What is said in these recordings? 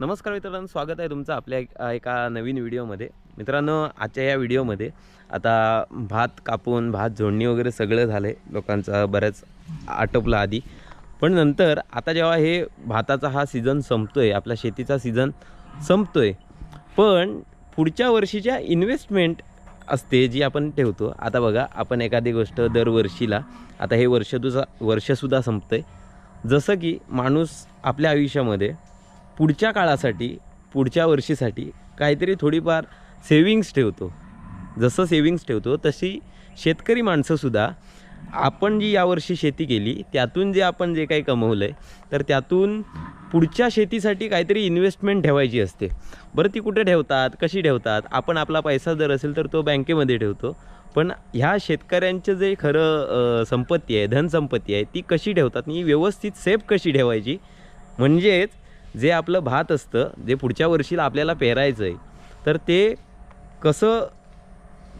नमस्कार मित्रांनो स्वागत आहे तुमचं आपल्या एका नवीन व्हिडिओमध्ये. मित्रांनो आजच्या या व्हिडिओमध्ये आता भात कापून भात झोडणी वगैरे सगळं झालं आहे लोकांचा बऱ्याच आटोपला आधी. पण नंतर आता जेव्हा हे भाताचा हा सीझन संपतो आहे आपला शेतीचा सीझन संपतो आहे पण पुढच्या वर्षीच्या इन्व्हेस्टमेंट असते जी आपण ठेवतो. आता बघा आपण एखादी गोष्ट दरवर्षीला आता हे वर्ष दुसा वर्षसुद्धा संपतं आहे जसं की माणूस आपल्या आयुष्यामध्ये पुढच्या काळासाठी पुढच्या वर्षीसाठी काहीतरी थोडीफार सेविंग्स ठेवतो. जसं सेविंग्स ठेवतो तशी शेतकरी माणसंसुद्धा आपण जी यावर्षी शेती केली त्यातून जे आपण जे काही कमवलं आहे तर त्यातून पुढच्या शेतीसाठी काहीतरी इन्व्हेस्टमेंट ठेवायची असते. बरं ती कुठे ठेवतात कशी ठेवतात आपण आपला पैसा जर असेल तर तो बँकेमध्ये ठेवतो. पण ह्या शेतकऱ्यांचं जे खरं संपत्ती आहे धनसंपत्ती आहे ती कशी ठेवतात आणि व्यवस्थित सेफ कशी ठेवायची? म्हणजेच जे आपलं भात असतं जे पुढच्या वर्षीला आपल्याला पेरायचं आहे तर ते कसं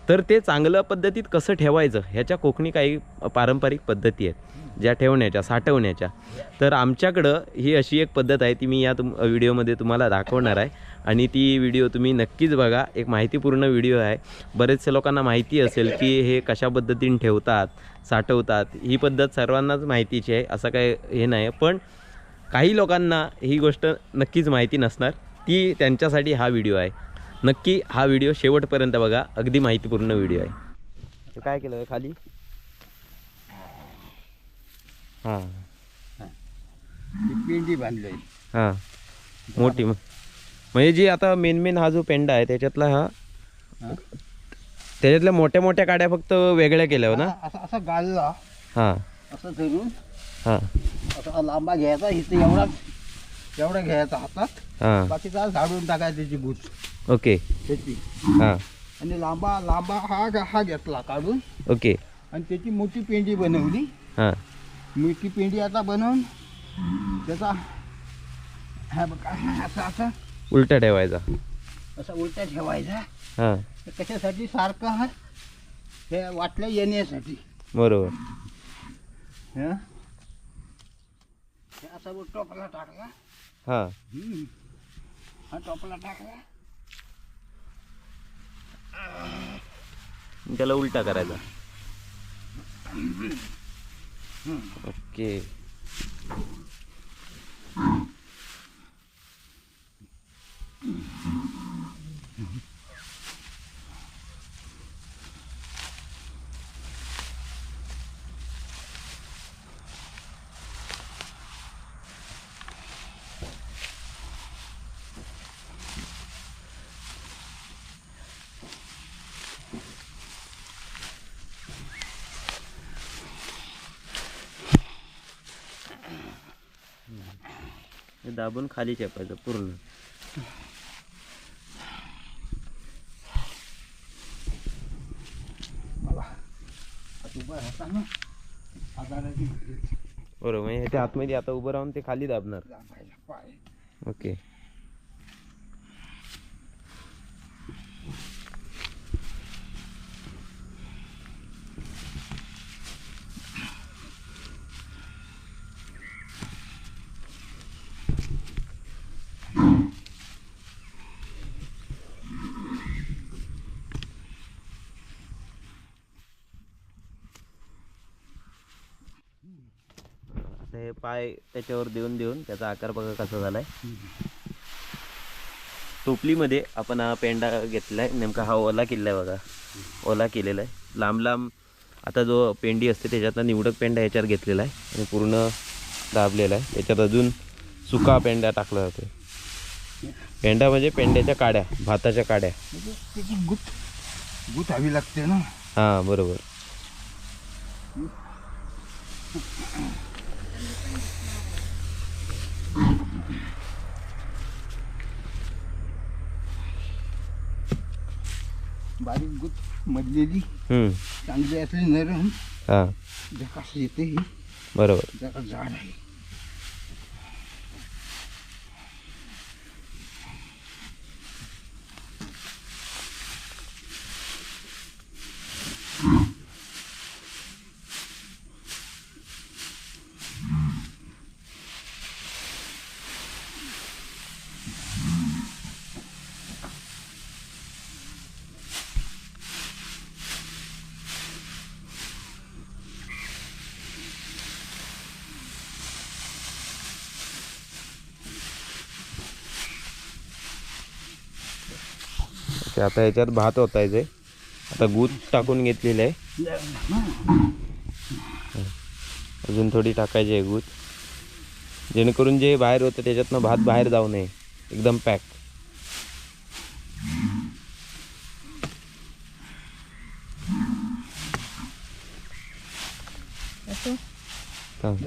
तर ते चांगल्या पद्धतीत कसं ठेवायचं ह्याच्या कोकणी काही पारंपरिक पद्धती आहेत ज्या ठेवण्याच्या साठवण्याच्या. तर आमच्याकडं ही अशी एक पद्धत आहे ती मी या तुम व्हिडिओमध्ये तुम्हाला दाखवणार आहे. आणि ती व्हिडिओ तुम्ही नक्कीच बघा एक माहितीपूर्ण व्हिडिओ आहे. बरेचसे लोकांना माहिती असेल की हे कशा पद्धतीने ठेवतात साठवतात ही पद्धत सर्वांनाच माहितीची आहे असं काय हे नाही. पण काही लोकांना ही गोष्ट नक्कीच माहिती नसणार ती त्यांच्यासाठी हा व्हिडिओ आहे. नक्की हा व्हिडिओ शेवटपर्यंत बघा अगदी माहितीपूर्ण व्हिडिओ आहे. काय केलं खाली? हां. पेंडी बांधली. हां. मोठी म्हणजे जी आता मेन मेन हा जो पेंडा आहे त्याच्यातला हा. त्याच्यातल्या मोठ्या मोठ्या काड्या फक्त वेगळ्या केल्या हो ना? असा असा गाळला हां. असं धरून हां. असा लांबा घ्यायचा इथे एवढा एवढा घ्यायचा हातात. हां. बाकीचा झाडून टाकायची त्याची बूच ओके. त्याची. हां. आणि लांबा लांबा हा हा घेतला काढून. ओके. आणि त्याची मोठी पेंडी बनवली. हां. मोठी पेंडी आता बनवून त्याचा हा बघा असं असं उलटा ठेवायचा. असा उलटा ठेवायचा. हां. तर कशासाठी? सारखं हा हे वाटल्या येण्यासाठी. बरोबर. हं? असा वर टोपला टाकला हां। हम्म. हा टोपला टाकला त्याला उलटा करायचा ओके। हे दाबून खाली चेपायचं पूर्ण. बरोबर म्हणजे ह्याच्या आतमध्ये आता उभं राहून ते खाली दाबणार. ओके. हे पाय त्याच्यावर देऊन देऊन त्याचा आकार बघा कसा झालाय. टोपलीमध्ये आपण हा पेंडा घेतलाय. नेमका हा ओला केलेला आहे बघा. ओला केलेला आहे लांब लांब आता जो पेंडी असते त्याच्यातला निवडक पेंडा ह्याच्यावर घेतलेला आहे आणि पूर्ण दाबलेला आहे. त्याच्यात अजून सुका पेंडा टाकला जातो पेंडा म्हणजे पेंड्याच्या काड्या भाताच्या काड्या. म्हणजे त्याची गुट हवी लागते ना. हां बरोबर. बारीक गुत मधलेली हम्म. चांगली असली नरम. हा. झकास येते ही. बरोबर. जाड आहे. ओके आता याच्यात भात ओतायचं आता गूद टाकून घेतलेलं आहे. अजून थोडी टाकायची आहे गूद जेणेकरून जे बाहेर होतं त्याच्यातनं भात बाहेर जाऊ नये. एकदम पॅक. थांब.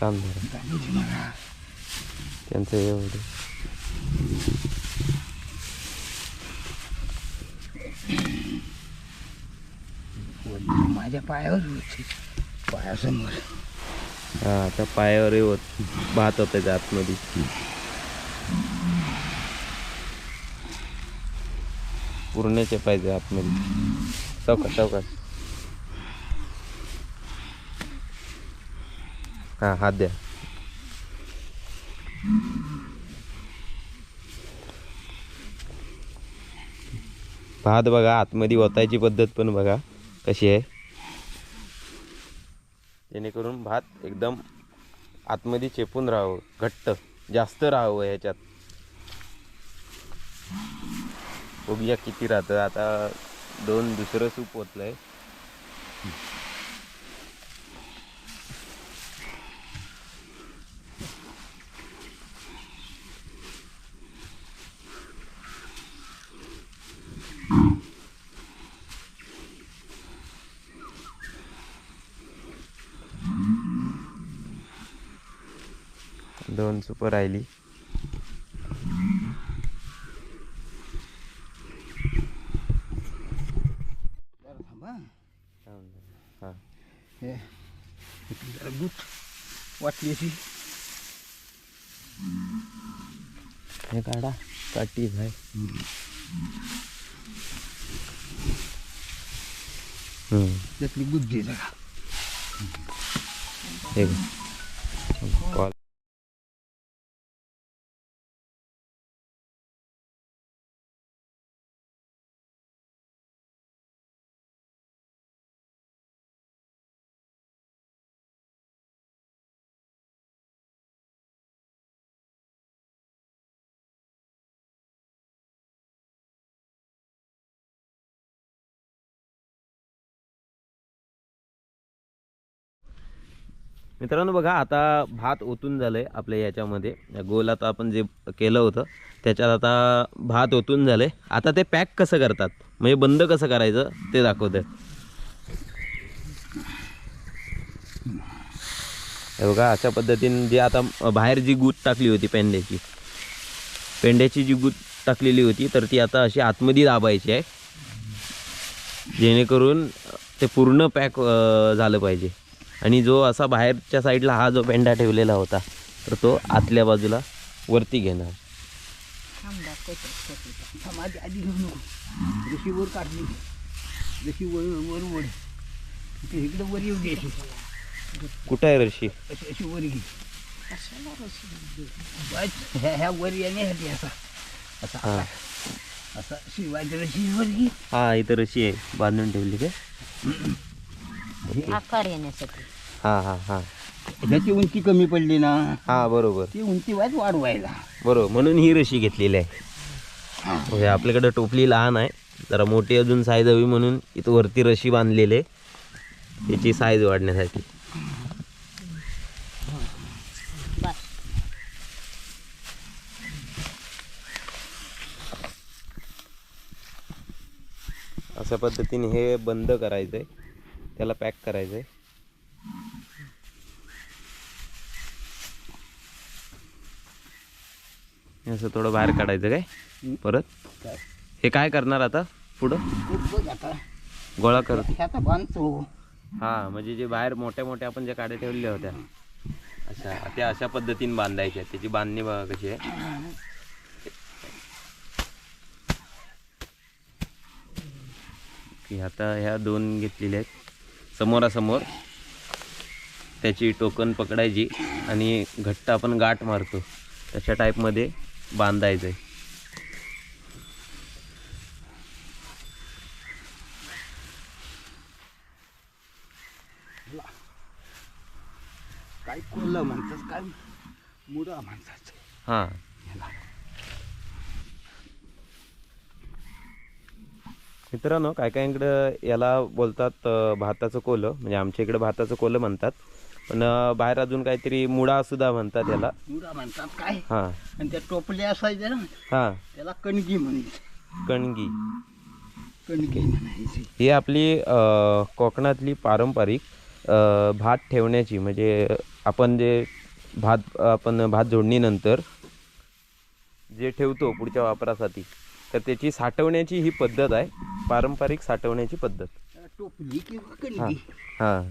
जरा. त्यांचं हे होऊ दे. पायावर पायासमोर हा त्या पायावर होत भात होत आतमध्ये. पूर्णचे पाहिजे आतमध्ये. चौकात चौकात हा हात द्या. भात बघा आतमध्ये ओतायची पद्धत पण बघा कशी आहे. जेणेकरून भात एकदम आतमध्ये चेपून राहावं घट्ट जास्त राहावं ह्याच्यात. बघूया किती राहतं. आता दोन दुसरं सूप ओतलंय. दोन सूप राहिली. जरा जरा गुट वाटली अशी हे काढा काठी भाई हम्म. त्यातली जरा. हे घे. कॉल. मित्रांनो बघा आता भात ओतून झालंय आपल्या याच्यामध्ये. या गोल आता आपण जे केलं होतं त्याच्यात आता भात ओतून झालंय. आता ते पॅक कसं करतात? म्हणजे बंद कसं करायचं ते दाखवतंय. हे बघा अशा पद्धतीने जे आता बाहेर जी गूत टाकली होती पेंड्याची पेंड्याची जी गूत टाकलेली होती तर ती आता अशी आतमध्ये दाबायची आहे. जेणेकरून ते पूर्ण पॅक झालं पाहिजे. आणि जो असा बाहेरच्या साईडला हा जो पेंडा ठेवलेला होता तर तो आतल्या बाजूला वरती घेणार. आधी आधी घेऊ नको. जशी वर काढली जशी वर इकडे येऊ कुठं आहे रशी? अशी अशी वर घे. ह्या ह्या वर येण्यासाठी असा. असा हां. असा. असा शिवायचं रशी वर घे. हा इथं रशी आहे. बांधून ठेवली काय? आकार येण्यासाठी. हां हां हां. ह्याची उंची कमी पडली ना हां बरोबर. ती उंची वाज वाढवायला. बरोबर म्हणून ही रशी घेतलेली आहे. म्हणजे आपल्याकडे टोपली लहान आहे जरा मोठी अजून साईज हवी म्हणून इथं वरती रशी बांधलेली आहे. त्याची साईज वाढण्यासाठी. अशा पद्धतीने हे बंद करायचं आहे त्याला पॅक करायचं आहे असं थोडं बाहेर काढायचं काय? परत? हे काय करणार आता? पुढं? गोळा कर. हा म्हणजे जे बाहेर मोठ्या मोठ्या आपण ज्या काड्या ठेवलेल्या होत्या. अच्छा त्या अशा पद्धतीने बांधायच्या. त्याची बांधणी बघा कशी आहे. की आता ह्या दोन घेतलेल्या आहेत. समोरासमोर त्याची टोकन पकडायची आणि घट्ट आपण गाठ मारतो. तशा टाईपमध्ये बांधायचं आहे काय कोल्हा म्हणतात काय मुडा म्हणतात हां. मित्रांनो काय काय इकडं याला बोलतात भाताचं कोलं म्हणजे आमच्या इकडे भाताचं कोलं म्हणतात. पण बाहेर अजून काहीतरी मुडा सुद्धा म्हणतात याला. मुरा म्हणतात काय? हां. आणि त्या टोपल्या असायच्या ना हां. त्याला कणगी म्हणायची कणगी. कणगी म्हणायची. ही आपली अ, कोकणातली पारंपरिक अ, भात ठेवण्याची म्हणजे आपण जे भात आपण भात जोडणीनंतर जे ठेवतो पुढच्या वापरासाठी तर त्याची साठवण्याची ही पद्धत आहे. पारंपरिक साठवण्याची पद्धत. त्याला टोपली किंवा हां. कणगी हां.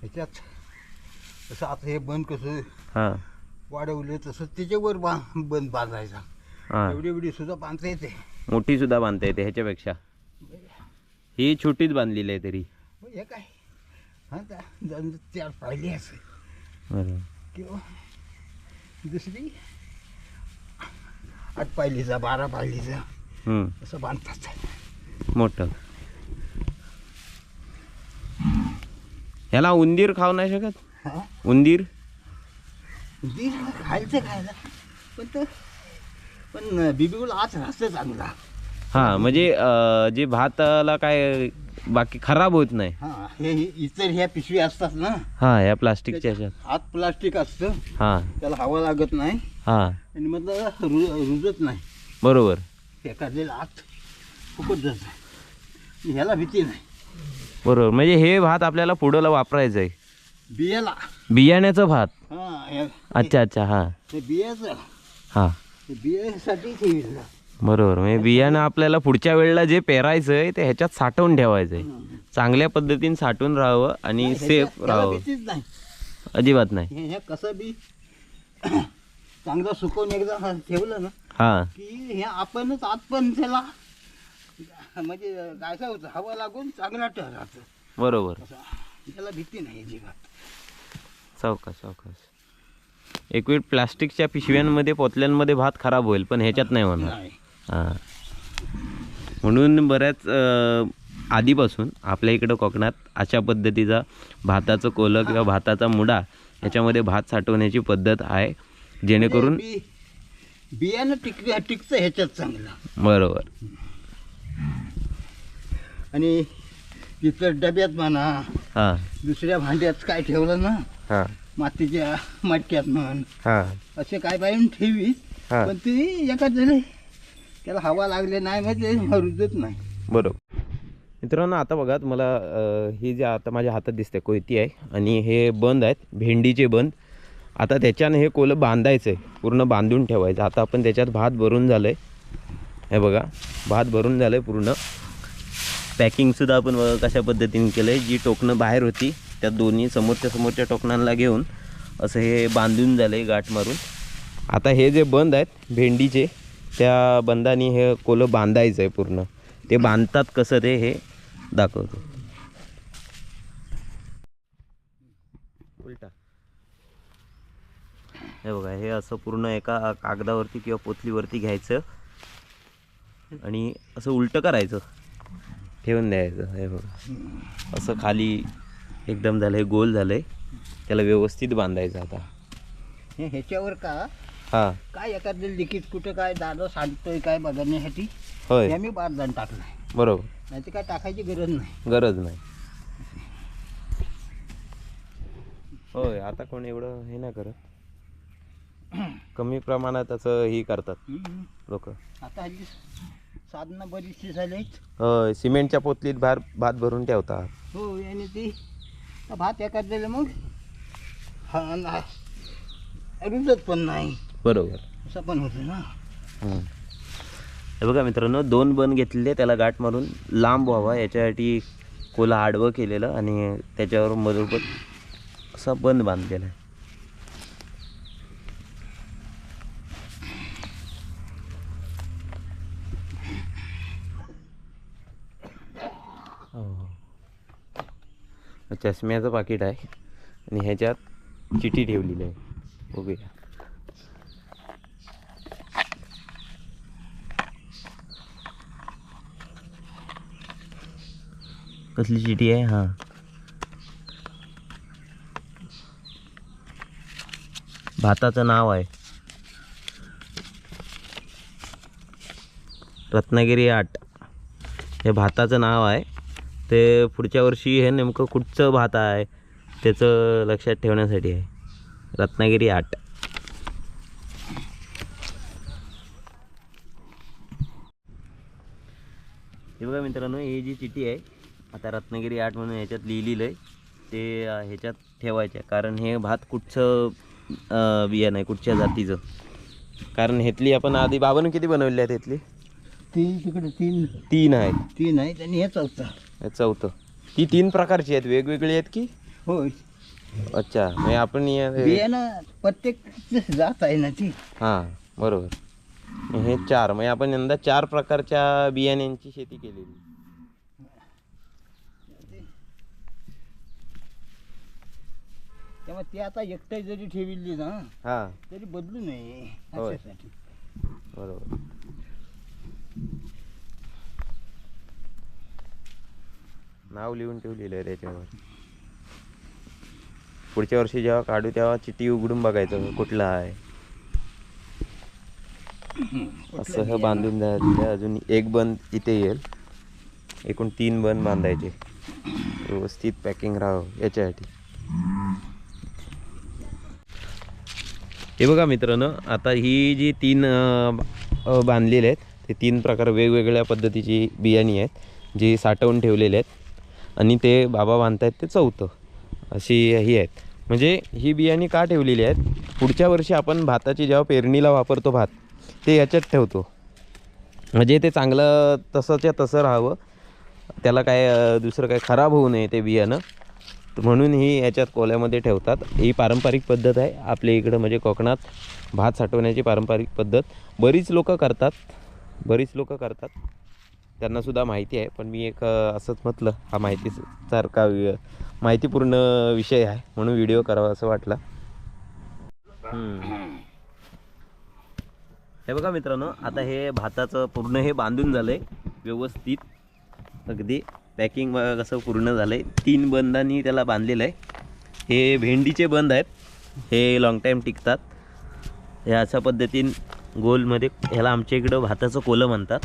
ह्याच्यात तसं आता हे बंद कसं हां. वाढवलं तसं त्याच्यावर बा बंद बांधायचा. हां. एवढी एवढी सुद्धा बांधता येते. मोठी सुद्धा बांधता येते ह्याच्यापेक्षा. ही छोटीच बांधलेली आहे तरी. मग हे काय? हां त्या पाहिली असं. बरोबर किंवा दुसरी आठ पायलीचा बारा पायलीचा हम्म, असं बांधतात. मोठं. ह्याला उंदीर खाऊ नाही शकत? हां? उंदीर? दीर खायचं खायला पण तर पण बिबिगुल आज राहतं चांगला हा म्हणजे अं, जे भाताला काय बाकी खराब होत नाही. हां हे हे इतर ह्या पिशवी असतात ना? हा या प्लास्टिकच्या ह्याच्यात. आत प्लास्टिक असतं. हा. त्याला हवा लागत नाही. हा. आणि मग रु रुजत नाही. बरोबर. एखाद्याला आत फुकत जात ह्याला भीती नाही. बरोबर. म्हणजे हे भात आपल्याला पुढं वापरायचं आहे बियाला. बियाण्याचं भात? हे अच्छा अच्छा हा. हे बियाचं. हा. हे बियासाठी ठेवलं बरोबर. म्हणजे बियाणं आपल्याला पुढच्या वेळेला जे पेरायचं आहे ते ह्याच्यात साठवून ठेवायचं आहे चांगल्या पद्धतीने साठवून राहावं आणि सेफ राहावं. भीतीच नाही. अजिबात नाही. हे हे कसं बी चांगलं सुकवून एकदा ठेवलं ना हा. की हे आपणच आत पण त्याला म्हणजे काय होतं. हवा लागून चांगला राहतं बरोबर. असं त्याला भीती नाही अजिबात. चौकास चौकास. एक वेळ प्लास्टिकच्या पिशव्यांमध्ये पोतल्यांमध्ये भात खराब होईल पण ह्याच्यात नाही होणार. नाही. हां. म्हणून बऱ्याच अ, आधीपासून आपल्या इकडं कोकणात अशा पद्धतीचा भाताचं कोलं किंवा भाताचा मुडा ह्याच्यामध्ये भात साठवण्याची पद्धत आहे. जेणेकरून म्हणजे बी बियाणं टिक टिकतं ह्याच्यात चांगलं. बरोबर. आणि इतर डब्यात म्हणा हां. दुसऱ्या भांड्यात काय ठेवलं ना हां. मातीच्या मटक्यात म्हण हां. असे काय पाहिजे ठेवी हां. पण ते एका जण त्याला हवा लागले नाही म्हणजे रुजत नाही. बरोबर. मित्रांनो आता बघा तुम्हाला अ, ही जे आता माझ्या हातात दिसते कोयती आहे आणि हे बंद आहेत भेंडीचे बंद. आता त्याच्यानं हे कोलं बांधायचं आहे पूर्ण बांधून ठेवायचं. आता आपण त्याच्यात भात भरून झालं आहे हे बघा भात भरून झालं आहे पूर्ण. पॅकिंगसुद्धा आपण बघा कशा पद्धतीने केलं आहे जी टोकणं बाहेर होती त्या दोन्ही समोरच्या समोरच्या टोकणांना घेऊन असं हे बांधून झालं आहे गाठ मारून. आता हे जे बंद आहेत भेंडीचे त्या बंदाने हे कोलं बांधायचं आहे पूर्ण. ते बांधतात कसं ते हे दाखवतो. उलटा. हे बघा हे असं पूर्ण एका कागदावरती किंवा पोतलीवरती घ्यायचं आणि असं उलटं करायचं. ठेवून द्यायचं हे बघा. असं खाली एकदम झालं हे गोल झालं आहे त्याला व्यवस्थित बांधायचं आता. हे ह्याच्यावर का? हां. काय एखादं लिकेज कुठं काय दादा सांडतोय काय बघण्यासाठी? होय. हे आम्ही बारदान टाकलंय. बरोबर. नाही तर काय टाकायची गरज नाही. गरज नाही. होय आता कोण एवढं हे नाही करत. कमी प्रमाणात असं ही करतात हम्म. लोक. आता हल्ली साधनं बरीचशी होय सिमेंटच्या पोतलीत बाहेर भात भरून ठेवतात हो आणि ती भात एखाद्याला मग हा ना रुजत पण नाही. बरोबर. असं पण होतं ना. हे बघा मित्रांनो दोन बन घेतलेले त्याला गाठ मारून लांब व्हावा याच्यासाठी कोला आडवं केलेलं आणि त्याच्यावर मधोमध असा बंद बांधलेला आहे हो. चष्म्याचं पाकिट आहे. आणि ह्याच्यात चिठी ठेवलेली आहे. बघूया. कसली चिठी आहे? हां. भाताचं नाव आहे. रत्नागिरी आट हे भाताचं नाव आहे. ते पुढच्या वर्षी हे नेमकं कुठचं भात आहे त्याचं लक्षात ठेवण्यासाठी आहे. रत्नागिरी आट हे बघा मित्रांनो ही जी चिठी आहे आता रत्नागिरी आठ म्हणून ह्याच्यात लिहिलेलं आहे ते ह्याच्यात ठेवायचं आहे. कारण हे भात कुठचं अं, बियाणं आहे कुठच्या जातीचं? कारण ह्यातली आपण आधी बाबानं किती बनवली आहेत ह्यातली? तीन तिकडे तीन. तीन आहेत. तीन आहेत आणि हे चौथा. हे चौथं. ती तीन प्रकारची आहेत वेगवेगळी आहेत की? होय. अच्छा म्हणजे आपण या- बियाणं प्रत्येक जात आहे ना ती. हां बरोबर. हे चार म्हणजे आपण यंदा चार प्रकारच्या बियाण्यांची शेती केलेली. तेव्हा ते आता एकट्या जरी ठेवली ना हां. तरी बदलू नये होय. अशासाठी. बरोबर. नाव लिहून ठेवलेलं आहे त्याच्यावर. पुढच्या वर्षी जेव्हा काढू तेव्हा चिठी उघडून बघायचं कुठला आहे? असं हे बांधून झालं अजून एक बंद इथे येईल. एकूण तीन बंद बांधायचे. व्यवस्थित पॅकिंग राहावं याच्यासाठी. हे बघा मित्रांनो आता ही जी तीन बांधलेले आहेत ते तीन प्रकार वेगवेगळ्या पद्धतीची बियाणी आहेत जी साठवून ठेवलेले आहेत. आणि ते बाबा बांधतायत ते चौथं. अशी ही आहेत. म्हणजे ही बियाणी का ठेवलेली आहेत? पुढच्या वर्षी आपण भाताची जेव्हा पेरणीला वापरतो भात ते याच्यात ठेवतो. म्हणजे ते चांगलं तसंच्या तसं राहावं. त्याला काय दुसरं काय खराब होऊ नये ते बियाणं. म्हणून ही याच्यात कोल्यामध्ये ठेवतात. ही पारंपरिक पद्धत आहे. आपल्या इकडं म्हणजे कोकणात भात साठवण्याची पारंपरिक पद्धत. बरीच लोकं करतात. बरीच लोकं करतात. त्यांनासुद्धा माहिती आहे. पण मी एक असंच म्हटलं हा माहितीसारखा वि- माहितीपूर्ण विषय आहे म्हणून व्हिडिओ करावा असं वाटला. हे बघा मित्रांनो आता हे भाताचं पूर्ण हे बांधून झालं आहे व्यवस्थित. अगदी पॅकिंग कसं पूर्ण झालं आहे तीन बंदांनी त्याला बांधलेलं आहे. हे भेंडीचे बंद आहेत. हे लॉंग टाईम टिकतात. हे अशा पद्धतीने गोलमध्ये ह्याला आमच्या इकडं भाताचं कोलं म्हणतात.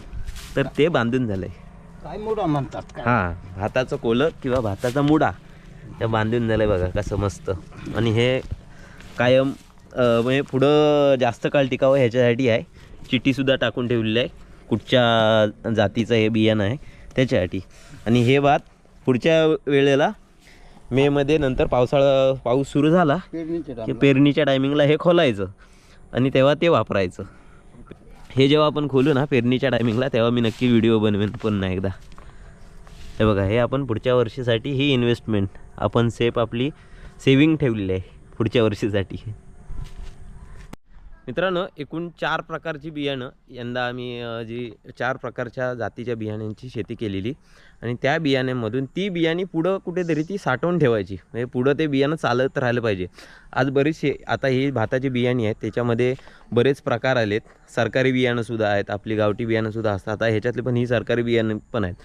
तर ते बांधून झालं आहे काय मोडा म्हणतात हां भाताचं कोलं किंवा भाताचा मुडा त्या बांधून झालं आहे बघा कसं मस्त. आणि हे कायम अं, म्हणजे पुढं जास्त काळ टिकावं ह्याच्यासाठी आहे. चिठ्ठीसुद्धा टाकून ठेवलेली आहे. कुठच्या जातीचं हे बियाणं आहे त्याच्यासाठी. आणि हे भात पुढच्या वेळेला मेमध्ये नंतर पावसाळा पाऊस सुरू झाला पेरणीचे की पेरणीच्या टायमिंगला हे खोलायचं. आणि तेव्हा ते वापरायचं. हे जेव्हा आपण खोलू ना पेरणीच्या टायमिंगला तेव्हा मी नक्की व्हिडिओ बनवेन पुन्हा एकदा. हे बघा हे आपण पुढच्या वर्षीसाठी ही इन्व्हेस्टमेंट आपण सेफ आपली सेविंग ठेवलेली आहे पुढच्या वर्षीसाठी. मित्रांनो एकूण चार प्रकारची बियाणं यंदा आम्ही जी चार प्रकारच्या जातीच्या बियाण्यांची शेती केलेली आणि त्या बियाण्यांमधून ती बियाणी पुढं कुठेतरी ती साठवून ठेवायची. म्हणजे पुढं ते बियाणं चालत राहिलं पाहिजे. आज बरीचशी आता ही भाताची बियाणी आहेत त्याच्यामध्ये बरेच प्रकार आलेत. सरकारी बियाणंसुद्धा आहेत आपली गावठी बियाणंसुद्धा असतात. आता ह्याच्यातली पण ही सरकारी बियाणं पण आहेत.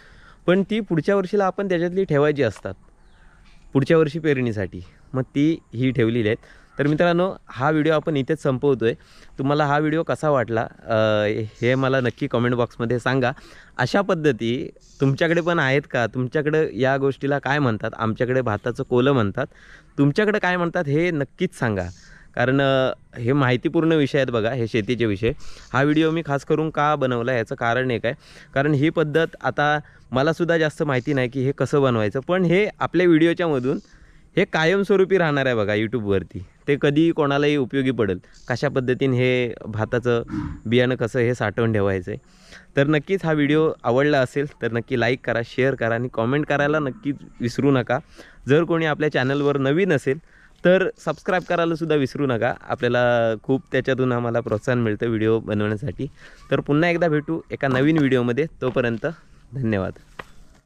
पण ती पुढच्या वर्षीला आपण त्याच्यातली ठेवायची असतात. पुढच्या वर्षी पेरणीसाठी. मग ती ही ठेवलेली आहेत. तर मित्रांनो हा व्हिडिओ आपण इथेच संपवतो आहे तुम्हाला हा व्हिडिओ कसा वाटला हे मला नक्की कमेंट बॉक्समध्ये सांगा. अशा पद्धती तुमच्याकडे पण आहेत का? तुमच्याकडं या गोष्टीला काय म्हणतात? आमच्याकडे भाताचं कोलं म्हणतात. तुमच्याकडे काय म्हणतात हे नक्कीच सांगा. कारण हे माहितीपूर्ण विषय आहेत बघा हे शेतीचे विषय. हा व्हिडिओ मी खास करून का बनवला याचं कारण एक आहे. कारण ही पद्धत आता मलासुद्धा जास्त माहिती नाही की हे कसं बनवायचं. पण हे आपल्या व्हिडिओच्यामधून हे कायमस्वरूपी राहणार आहे बघा यूट्यूबवरती ते कधी कोणालाही उपयोगी पडेल. कशा पद्धतीने हे भाताचं बियाणं कसं हे साठवून ठेवायचं आहे तर नक्कीच हा व्हिडिओ आवडला असेल तर नक्की लाईक करा शेअर करा आणि कॉमेंट करायला नक्कीच विसरू नका. जर कोणी आपल्या चॅनलवर नवीन असेल तर सबस्क्राईब करायलासुद्धा विसरू नका. आपल्याला खूप त्याच्यातून आम्हाला प्रोत्साहन मिळतं व्हिडिओ बनवण्यासाठी. तर पुन्हा एकदा भेटू एका नवीन व्हिडिओमध्ये. तोपर्यंत धन्यवाद.